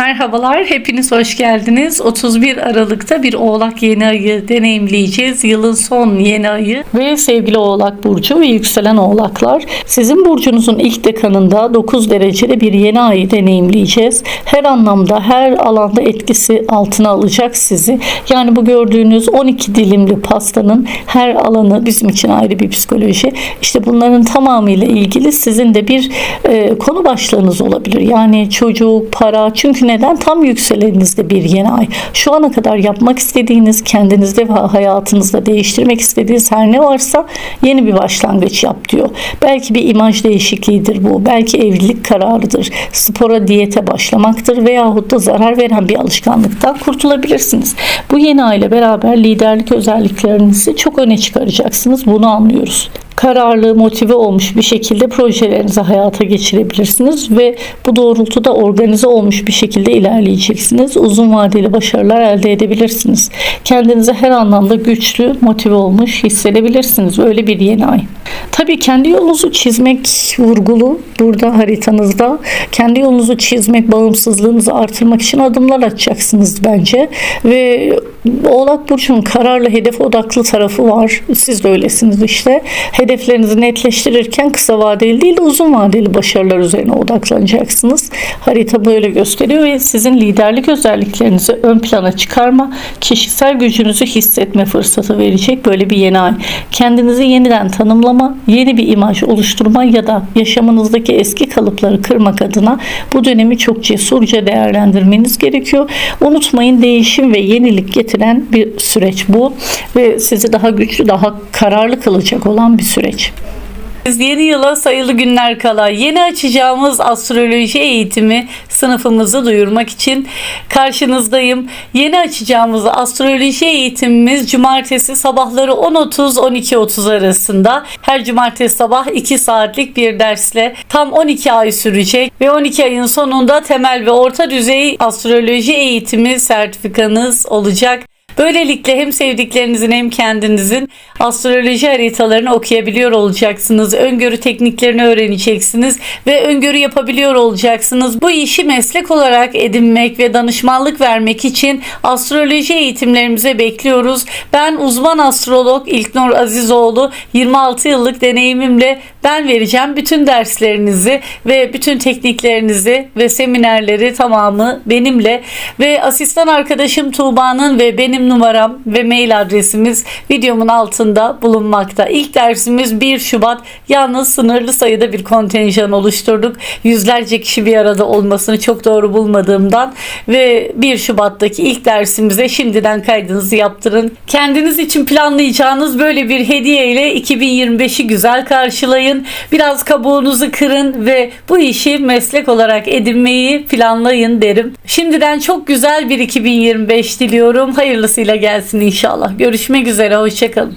Merhabalar, hepiniz hoş geldiniz. 31 Aralık'ta bir Oğlak yeni ayı deneyimleyeceğiz. Yılın son yeni ayı. Ve sevgili Oğlak Burcu ve yükselen Oğlaklar, sizin burcunuzun ilk dekanında 9 derecede bir yeni ayı deneyimleyeceğiz. Her anlamda, her alanda etkisi altına alacak sizi. Yani bu gördüğünüz 12 dilimli pastanın her alanı bizim için ayrı bir psikoloji. İşte bunların tamamıyla ilgili sizin de bir e, konu başlığınız olabilir. Yani çocuk, para. Çünkü neden? Tam yükselenizde bir yeni ay. Şu ana kadar yapmak istediğiniz, kendinizde ve hayatınızda değiştirmek istediğiniz her ne varsa yeni bir başlangıç yap diyor. Belki bir imaj değişikliğidir bu. Belki evlilik kararıdır. Spora, diyete başlamaktır veyahut da zarar veren bir alışkanlıktan kurtulabilirsiniz. Bu yeni ay ile beraber liderlik özelliklerinizi çok öne çıkaracaksınız. Bunu anlıyoruz kararlı, motive olmuş bir şekilde projelerinizi hayata geçirebilirsiniz ve bu doğrultuda organize olmuş bir şekilde ilerleyeceksiniz. Uzun vadeli başarılar elde edebilirsiniz. Kendinizi her anlamda güçlü, motive olmuş hissedebilirsiniz. Öyle bir yeni ay. Tabii kendi yolunuzu çizmek vurgulu burada haritanızda. Kendi yolunuzu çizmek, bağımsızlığınızı artırmak için adımlar atacaksınız bence. Ve Oğlak Burcu'nun kararlı, hedef odaklı tarafı var. Siz de öylesiniz işte. Hedeflerinizi netleştirirken kısa vadeli değil de uzun vadeli başarılar üzerine odaklanacaksınız. Harita böyle gösteriyor ve sizin liderlik özelliklerinizi ön plana çıkarma, kişisel gücünüzü hissetme fırsatı verecek böyle bir yeni ay. Kendinizi yeniden tanımlama, yeni bir imaj oluşturma ya da yaşamınızdaki eski kalıpları kırmak adına bu dönemi çok cesurca değerlendirmeniz gerekiyor. Unutmayın değişim ve yenilik getiren bir süreç bu ve sizi daha güçlü, daha kararlı kılacak olan bir süreç. Yeni yıla sayılı günler kala yeni açacağımız astroloji eğitimi sınıfımızı duyurmak için karşınızdayım. Yeni açacağımız astroloji eğitimimiz cumartesi sabahları 10.30-12.30 arasında her cumartesi sabah 2 saatlik bir dersle tam 12 ay sürecek ve 12 ayın sonunda temel ve orta düzey astroloji eğitimi sertifikanız olacak. Böylelikle hem sevdiklerinizin hem kendinizin astroloji haritalarını okuyabiliyor olacaksınız. Öngörü tekniklerini öğreneceksiniz ve öngörü yapabiliyor olacaksınız. Bu işi meslek olarak edinmek ve danışmanlık vermek için astroloji eğitimlerimize bekliyoruz. Ben uzman astrolog İlknur Azizoğlu 26 yıllık deneyimimle ben vereceğim bütün derslerinizi ve bütün tekniklerinizi ve seminerleri tamamı benimle ve asistan arkadaşım Tuğba'nın ve benim numaram ve mail adresimiz videomun altında bulunmakta. İlk dersimiz 1 Şubat. Yalnız sınırlı sayıda bir kontenjan oluşturduk. Yüzlerce kişi bir arada olmasını çok doğru bulmadığımdan ve 1 Şubat'taki ilk dersimize şimdiden kaydınızı yaptırın. Kendiniz için planlayacağınız böyle bir hediye ile 2025'i güzel karşılayın. Biraz kabuğunuzu kırın ve bu işi meslek olarak edinmeyi planlayın derim. Şimdiden çok güzel bir 2025 diliyorum. Hayırlısıyla gelsin inşallah. Görüşmek üzere. Hoşçakalın.